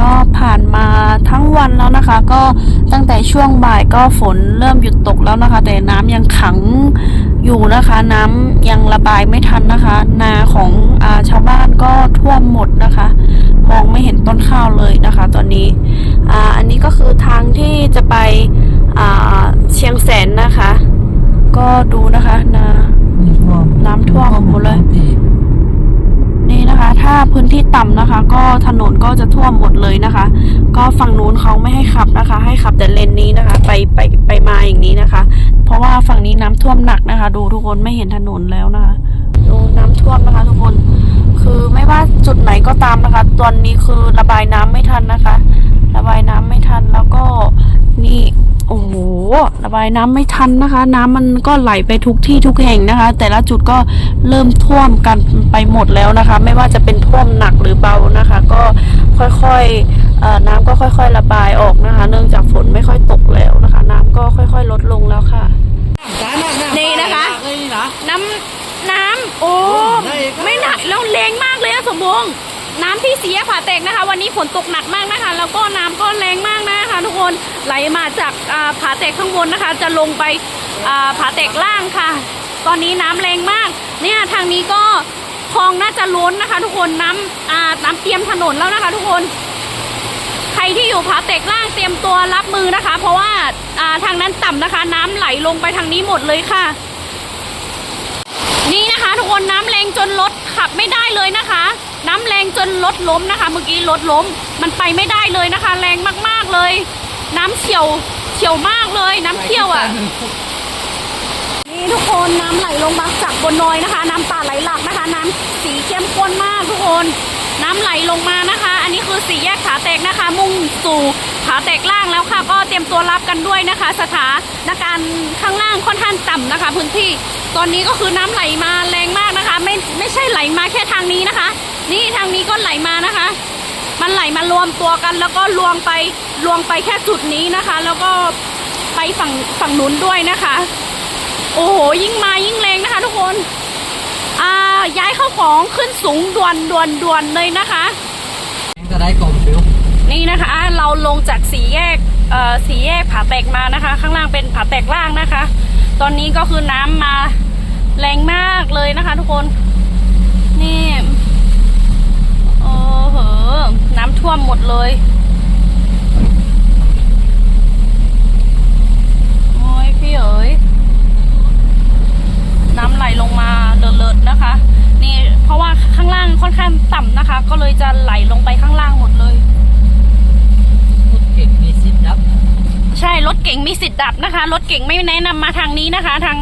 ก็ผ่านมาทั้งวันแล้วนะคะ ก็ตั้งแต่ช่วงบ่ายก็ฝนเริ่มหยุดตกแล้วนะคะ แต่น้ำยังขังอยู่นะคะ น้ำยังระบายไม่ทันนะคะ นาของอาชาวบ้านก็ท่วมหมดนะคะมองไม่เห็นต้นข้าวเลยนะคะ ตอนนี้อ่าอันนี้ก็คือทางที่จะไปอ่าเชียงแสนนะคะ ก็ดูนะคะนา นี่ท่วม น้ำท่วมหมดเลย นี่นะคะ ถ้าพื้นที่ ต่ำนะคะ ก็ถนนก็จะท่วมหมดเลยนะคะ ก็ฝั่งนู้นเขาไม่ให้ขับนะคะ ให้ขับแต่เลนนี้นะคะ ไปไปไปมาอย่างนี้นะคะ เพราะว่าฝั่งนี้น้ำท่วมหนักนะคะ ดูทุกคนไม่เห็นถนนแล้วนะคะดูน้ำท่วมนะคะ ทุกคนคือไม่ว่าจุดไหนก็ตามนะคะ ตอนนี้คือระบายน้ำไม่ทันนะคะ ระบายน้ำไม่ทัน ระบายน้ำไม่ทันนะคะ น้ำมันก็ไหลไปทุกที่ทุกแห่งนะคะ แต่ละจุดก็เริ่มท่วมกันไปหมดแล้วนะคะ ไม่ว่าจะเป็นท่วมหนักหรือเบานะคะ ก็ค่อยๆเอ่อน้ำก็ค่อยๆ ระบายออกนะคะ เนื่องจากฝนไม่ค่อยตกแล้วนะคะ น้ำก็ค่อยๆ ลดลงแล้วค่ะนี่นะคะนี่นะน้ำน้ำโอ้ได้อีกไม่หนักแล้วแรงมากเลยอะสมพงษ์ น้ำที่เสียผาแตกนะคะ วันนี้ฝนตกหนักมากนะคะ แล้วก็น้ำก็แรงมากนะคะ ทุกคนไหลมาจากอ่าผาแตกข้างบนนะคะ จะลงไปอ่าผาแตกล่างค่ะ ตอนนี้น้ำแรงมาก เนี่ยทางนี้ก็คลองน่าจะล้นนะคะ ทุกคนน้ำอ่าน้ำเตรียมถนนแล้วนะคะ ทุกคน ใครที่อยู่ผาแตกล่างเตรียมตัวรับมือนะคะ เพราะว่าอ่าทางนั้นต่ำนะคะ น้ำไหลลงไปทางนี้หมดเลยค่ะ นี่นะคะ ทุกคนน้ำแรงจนรถขับไม่ได้เลยนะคะ น้ำแรงจนรถล้มนะคะ เมื่อกี้รถล้ม มันไปไม่ได้เลยนะคะ แรงมากๆเลย น้ำเฉียวเฉียวมากเลย น้ำเชี่ยวอะนี่ทุกคนน้ำไหลลงมาจากบนดอยนะคะ น้ำป่าไหลหลากนะคะ น้ำสีเข้มข้นมากทุกคน น้ำไหลลงมานะคะ อันนี้คือสี่แยกผาแตกนะคะ มุ่งสู่ผาแตกล่างแล้วค่ะ ก็เตรียมตัวรับกันด้วยนะคะ สถานการณ์ข้างล่างค่อนข้างต่ำนะคะ พื้นที่ตอนนี้ก็คือน้ำไหลมาแรงมากนะคะ ไม่ไม่ใช่ไหลมาแค่ทางนี้นะคะ นี่ทางนี้ก็ไหลมานะคะ มันไหลมารวมตัวกัน แล้วก็ลวงไปลวงไปแค่จุดนี้นะคะ แล้วก็ไปฝั่งฝั่งนู้นด้วยนะคะ โอ้โหยิ่งมายิ่งแรงนะคะ ทุกคนอ่าย้ายเข้าของขึ้นสูงด่วนด่วนด่วนเลยนะคะจะได้กลมฟิวนี่นะคะ เราลงจากสีแยกเอ่อสีแยกผาแตกมานะคะ ข้างล่างเป็นผาแตกล่างนะคะ ตอนนี้ก็คือน้ำมาแรงมากเลยนะคะ ทุกคนนี่ อ้โหน้ำท่วมหมดเลย โอ้ยพี่เอ๋ย น้ำไหลลงมาเลิศๆนะคะ นี่เพราะว่าข้างล่างค่อนข้างต่ำนะคะ ก็เลยจะไหลลงไปข้างล่างหมดเลย รถเก่งมีสิทธิ์ดับ ใช่ รถเก่งมีสิทธิ์ดับนะคะ รถเก่งไม่แนะนำมาทางนี้นะคะ ทาง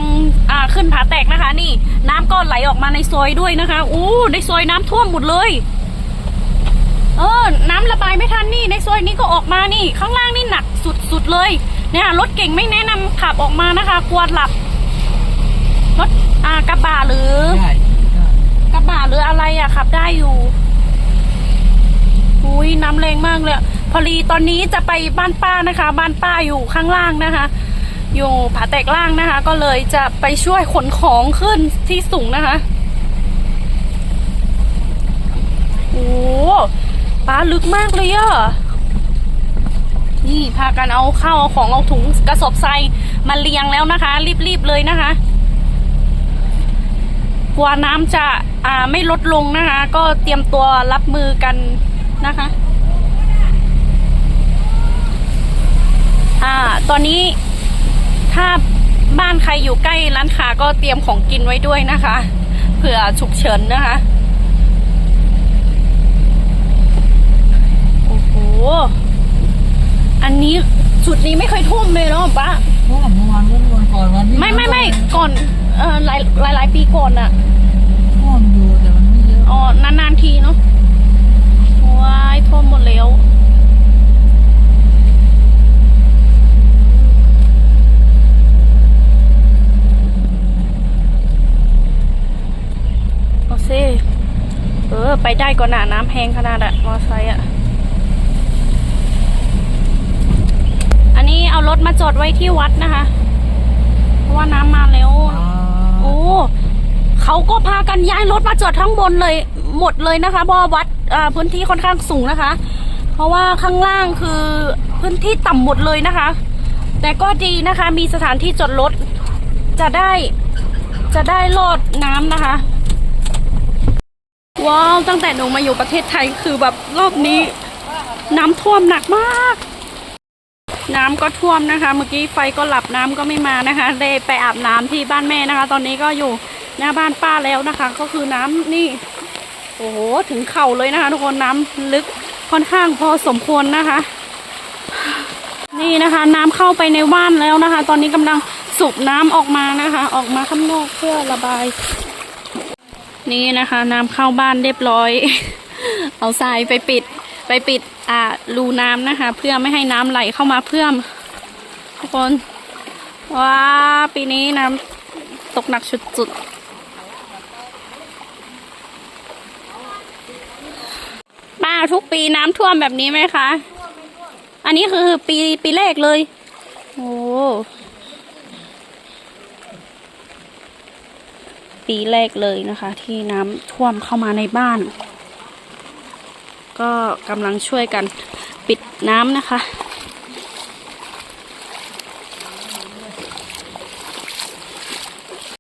อ่าขึ้นผาแตกนะคะ นี่ น้ำก็ไหลออกมาในซอยด้วยนะคะ อู้ในซอยน้ำท่วมหมดเลย เออ น้ำระบายไม่ทันนี่ในซอยนี้ก็ออกมานี่ ข้างล่างนี่หนักสุดๆเลยเนี่ยรถเก่งไม่แนะนำขับออกมานะคะ กลัวหลับรถอ่ากระบะหรือได้ได้กระบะหรืออะไรอะขับ ได้อยู่อุ้ยน้ำแรงมากเลยอะพอดีตอนนี้จะไปบ้านป้านะคะ บ้านป้าอยู่ข้างล่างนะคะ อยู่ผาแตกล่างนะคะ ก็เลยจะไปช่วยขนของขึ้นที่สูงนะคะโอ้ ป้าลึกมากเลยอะนี่พากันเอาข้าวเอาของเอาถุงกระสอบทรายมาเรียงแล้วนะคะ รีบๆเลยนะคะกลัวน้ำจะอ่าไม่ลดลงนะคะ ก็เตรียมตัวรับมือกันนะคะอ่าตอนนี้ถ้าบ้านใครอยู่ใกล้ร้านค้าก็เตรียมของกินไว้ด้วยนะคะเผื่อฉุกเฉินนะคะ โอ้โหอันนี้จุดนี้ไม่เคยท่วมเลยเนาะป้าท่วมเมื่อวานวันวันก่อนวันนี้ไม่ไม่ไม่ก่อนเอ่อหลายหลายหลายปีก่อนอะท่วมอยู่แต่มันไม่เยอะอ๋อนานๆทีเนาะว้ายท่วมหมดแล้วเอาซิเออ ไปได้ก่อนหนาน้ำแห้งขนาดอะมอไซค์อะอันนี้เอาร ถมาจอดไว้ที่วัดนะคะ เพราะว่าน้ำมาแล้ว โอ้เขาก็พากันย้ายรถมาจอดทั้งบนเลย หมดเลยนะคะเพราะว่าวัดอ่าพื้นที่ค่อนข้างสูงนะคะ เพราะว่าข้างล่างคือพื้นที่ต่ำหมดเลยนะคะ แต่ก็ดีนะคะ มีสถานที่จอดรถจะได้จะได้ลอดน้ำนะคะ ว้าว ตั้งแต่หนูมาอยู่ประเทศไทยคือแบบรอบนี้ น้ำท่วมหนักมาก น้ำก็ท่วมนะคะ เมื่อกี้ไฟก็หลับน้ำก็ไม่มานะคะ ได้ไปอาบน้ำที่บ้านแม่นะคะ ตอนนี้ก็อยู่หน้าบ้านป้าแล้วนะคะ ก็คือน้ำนี่ โอ้โหถึงเข่าเลยนะคะ ทุกคนน้ำลึกค่อนข้างพอสมควรนะคะ นี่นะคะ น้ำเข้าไปในบ้านแล้วนะคะ ตอนนี้กำลังสูบน้ำออกมานะคะ ออกมาข้างนอกเพื่อระบาย นี่นะคะ น้ำเข้าบ้านเรียบร้อย เอาทรายไปปิด ไปปิดอ่ารูน้ำนะคะ เพื่อไม่ให้น้ำไหลเข้ามาเพื่อมทุกคนว้าปีนี้น้ำตกหนักสุดๆป้าทุกปีน้ำท่วมแบบนี้ไหมคะ อันนี้คือปีปีแรกเลย โอ้ปีแรกเลยนะคะ ที่น้ำท่วมเข้ามาในบ้าน ก็กำลังช่วยกันปิดน้ำนะคะ